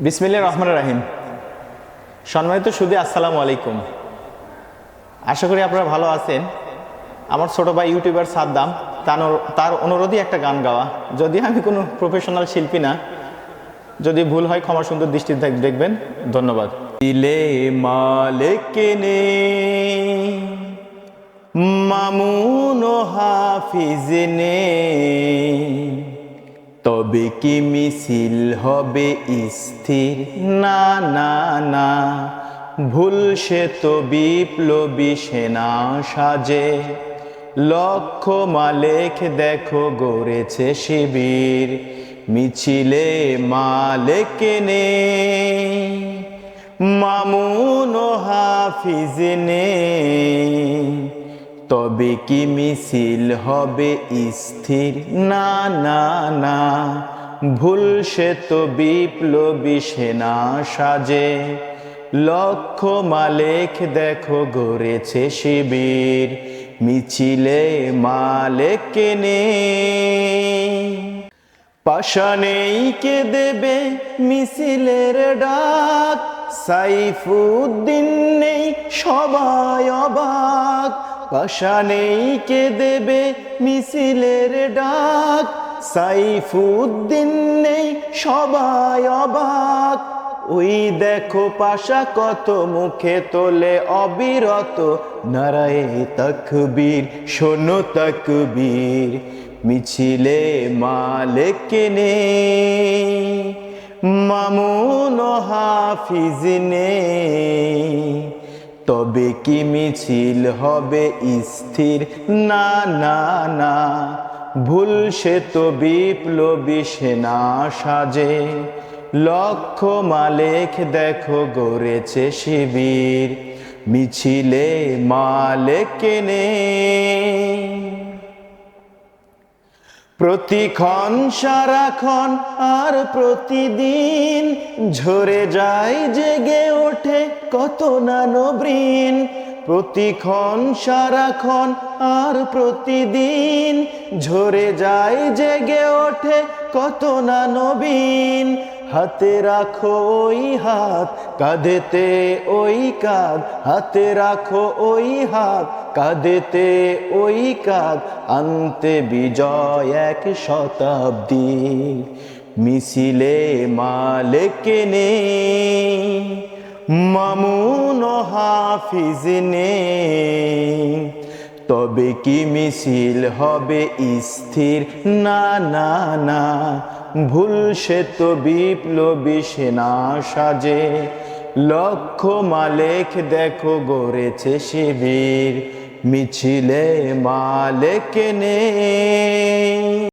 বিসমিল্লা রহমান রাহিম। সম্মানিত সুদী, আসসালামু আলাইকুম। আশা করি আপনারা ভালো আছেন। আমার ছোট ভাই ইউটিউবার সাদ্দাম, তার- তার অনুরোধই একটা গান গাওয়া। যদি আমি কোনো প্রফেশনাল শিল্পী না, যদি ভুল হয় ক্ষমা সুন্দর দৃষ্টি দেখবেন। ধন্যবাদ। দিলে মালেকে নে মামুন ও হাফিজ নে তবে কি মিছিল হবে স্থির? না না না। ভুল সে তো বিপ্লবী সেনা সাজে। লক্ষ মালেক দেখো গড়েছে শিবির। মিছিলে মালেক নে মামুন হাফিজ নে তবে কি মিছিল হবে স্থির? না না না। ভুল সে তো বিপ্লবী সেনা সাজে। লক্ষ মালেক দেখো গড়েছে শিবির। মিছিলে মালেক নে পাশানেই কে দেবে মিছিলের ডাক? সাইফুদ্দিন নেই সবাই অবাক। পাশানেই কে দেবে মিছিলের ডাক? সাইফুদ্দিন নেই, সবাই অবাক। ওই দেখো পাশা কত মুখে তোলে অবিরত। নারায়ে তকবীর, শোনো তকবীর। মিছিলে মালেক নে। মামুন হাফিজ নে। তবে কি মিছিল হবে স্থির? না না না। ভুল সে তো বিপ্লবী সেনা সাজে। লক্ষ মালেক দেখো গড়েছে শিবির। মিছিলে মালেক নে প্রতিক্ষণ সারাক্ষণ আর প্রতিদিন ঝরে যায়, জেগে ওঠে কত না নবীন প্রতিক্ষণ সারাক্ষণ আর প্রতিদিন ঝরে যায়, জেগে ওঠে কত না নবীন হাতে রাখো ওই হাত কাঁধেতে ওই কাঁধ, হাতে রাখো ওই হাত কাঁধেতে ওই কাঁধ, আনতে বিজয় এক শতাব্দী। মিছিলে মালেক নে, মামুন হাফিজ নে। তবে কি মিছিল হবে স্থির? না না না। ভুল সে তো বিপ্লবী সেনা সাজে। লক্ষ মালেক দেখো গড়েছে শিবির মিছিলে মালেক নে।